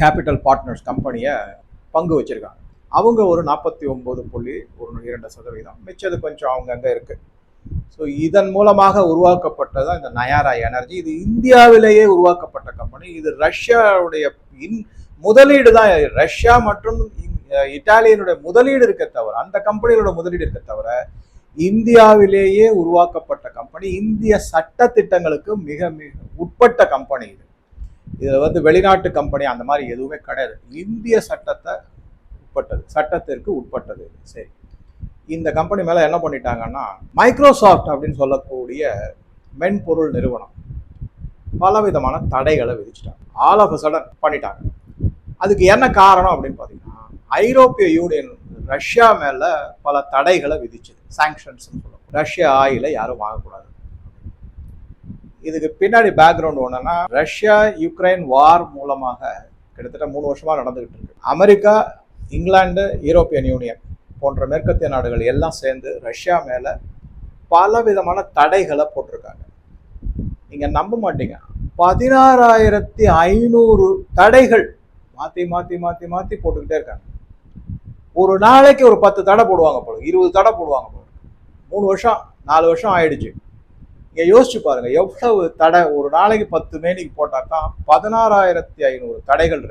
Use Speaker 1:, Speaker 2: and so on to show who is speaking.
Speaker 1: Capital partners கம்பெனியை பங்கு வச்சிருக்காங்க. அவங்க ஒரு நாற்பத்தி ஒம்பது புள்ளி ஒரு இரண்டு சதவீதம். மிச்சது கொஞ்சம் அவங்கங்க இருக்குது ஸோ இதன் மூலமாக உருவாக்கப்பட்டதான் இந்த நயாரா எனர்ஜி இது இந்தியாவிலேயே உருவாக்கப்பட்ட கம்பெனி. இது ரஷ்யாவுடைய இன் முதலீடு தான். ரஷ்யா மற்றும் இட்டாலியனுடைய முதலீடு இருக்க தவிர அந்த கம்பெனிகளோட முதலீடு இருக்க தவிர இந்தியாவிலேயே உருவாக்கப்பட்ட கம்பெனி இந்திய சட்ட திட்டங்களுக்கு மிக மிக உட்பட்ட கம்பெனி இது. இதில் வந்து வெளிநாட்டு கம்பெனி அந்த மாதிரி எதுவுமே கிடையாது. இந்திய சட்டத்தை உட்பட்டது. சட்டத்திற்கு உட்பட்டது சரி. இந்த கம்பெனி மேலே என்ன பண்ணிட்டாங்கன்னா மைக்ரோசாஃப்ட் அப்படின்னு சொல்லக்கூடிய மென்பொருள் நிறுவனம் பலவிதமான தடைகளை விதிச்சிட்டாங்க. ஆல் ஆஃப் சடன் பண்ணிட்டாங்க. அதுக்கு என்ன காரணம் அப்படின்னு பார்த்தீங்கன்னா ஐரோப்பிய யூனியன் ரஷ்யா மேலே பல தடைகளை விதிச்சது. சாங்ஷன்ஸ் சொல்லுவோம் ரஷ்யா ஆயில யாரும் வாங்கக்கூடாது. இதுக்கு பின்னாடி பேக்ரவுண்ட் ஒன்றுன்னா ரஷ்யா யுக்ரைன் வார் மூலமாக கிட்டத்தட்ட மூணு வருஷமாக நடந்துகிட்டு இருக்கு. அமெரிக்கா இங்கிலாந்து யூரோப்பியன் யூனியன் போன்ற மேற்கத்திய நாடுகள் எல்லாம் சேர்ந்து ரஷ்யா மேலே பல விதமான தடைகளை போட்டிருக்காங்க. நீங்கள் நம்ப மாட்டீங்க. பதினாறாயிரத்தி ஐநூறு தடைகள் மாற்றி மாற்றி மாற்றி மாற்றி போட்டுக்கிட்டே இருக்காங்க. ஒரு நாளைக்கு ஒரு பத்து தடை போடுவாங்க போல இருபது தடை போடுவாங்க போல. மூணு வருஷம் நாலு வருஷம் ஆயிடுச்சு. நீங்கள் யோசிச்சு பாருங்க எவ்வளவு தடை ஒரு நாளைக்கு பத்து மேனிக்கு போட்டாக்கா பதினாறாயிரத்தி ஐநூறு தடைகள் இருக்கு.